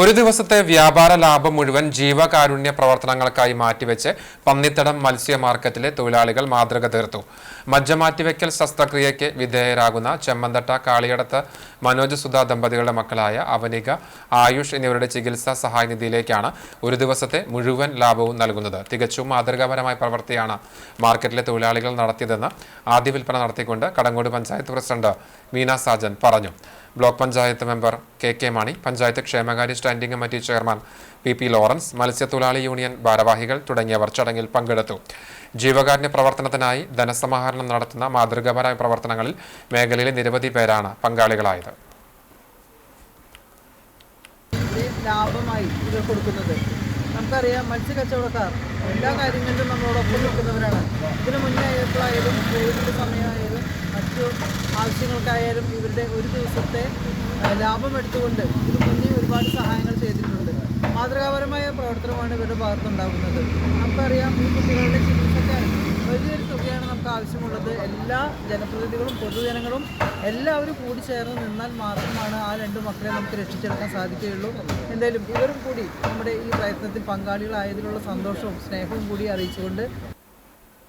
ഒരു ദിവസത്തെ വ്യാപാര ലാഭം മുഴുവൻ ജീവകാരുണ്യ പ്രവർത്തനങ്ങൾക്കായി മാറ്റിവെച്ച് പന്നിത്തടം മത്സ്യ മാർക്കറ്റിലെ തൊഴിലാളികൾ മാതൃക തീർത്തു. മജ്ജ മാറ്റിവെക്കൽ ശസ്ത്രക്രിയയ്ക്ക് വിധേയരാകുന്ന ചെമ്മന്തട്ട കാളിയടത്ത് മനോജ് സുധ ദമ്പതികളുടെ മക്കളായ അവനിക ആയുഷ് എന്നിവരുടെ ചികിത്സാ സഹായ നിധിയിലേക്കാണ് ഒരു ദിവസത്തെ മുഴുവൻ ലാഭവും നൽകുന്നത്. തികച്ചും മാതൃകാപരമായ പ്രവൃത്തിയാണ് മാർക്കറ്റിലെ തൊഴിലാളികൾ നടത്തിയതെന്ന് ആദ്യ വിൽപ്പന നടത്തിക്കൊണ്ട് കടങ്ങോട് പഞ്ചായത്ത് പ്രസിഡന്റ് മീന സാജൻ പറഞ്ഞു. Block panchayat member K K Mani panchayat ക്ഷേമകാര്യ standing committee chairman P P Lawrence മത്സ്യത്തൊഴിലാളി യൂണിയൻ ഭാരവാഹികൾ തുടങ്ങിയവർ ചടങ്ങിൽ പങ്കെടുത്തു. ജീവകാരുണ്യ പ്രവർത്തനത്തിനായി ധനസമാഹരണം നടത്തുന്ന മാതൃകാപരമായ പ്രവർത്തനങ്ങളിൽ മേഖലയിലെ നിരവധി പേരാണ് പങ്കാളികളായത്. കൊടുക്കുന്നത്. നമുക്കറിയാം മത്സ്യ കച്ചവടക്കാർ എല്ലാ കാര്യങ്ങളിലും നമ്മളോടൊപ്പം നിൽക്കുന്നവരാണ്. ഇതിനു മുന്നേ ആയപ്പോഴായാലും കോവിഡിന്റെ സമയമായാലും മറ്റു ആവശ്യങ്ങൾക്കായാലും ഇവരുടെ ഒരു ദിവസത്തെ ലാഭം എടുത്തുകൊണ്ട് ഇത് മുന്നേ ഒരുപാട് സഹായങ്ങൾ ചെയ്തിട്ടുണ്ട്. മാതൃകാപരമായ പ്രവർത്തനമാണ് ഇവരുടെ ഭാഗത്തുണ്ടാകുന്നത് നമുക്കറിയാം ഈ കുട്ടികളുടെ ചികിത്സയ്ക്ക് വലിയൊരു തുകയാണ് നമുക്ക് ആവശ്യമുള്ളത്. എല്ലാ ജനപ്രതിനിധികളും പൊതുജനങ്ങളും എല്ലാവരും കൂടി ചേർന്ന് നിന്നാൽ മാത്രമാണ് ആ രണ്ട് മക്കളെ നമുക്ക് രക്ഷിച്ചെടുക്കാൻ സാധിക്കുകയുള്ളൂ. എന്തായാലും ഇവരും കൂടി നമ്മുടെ ഈ പ്രയത്നത്തിൽ പങ്കാളികളായതിലുള്ള സന്തോഷവും സ്നേഹവും കൂടി അറിയിച്ചുകൊണ്ട്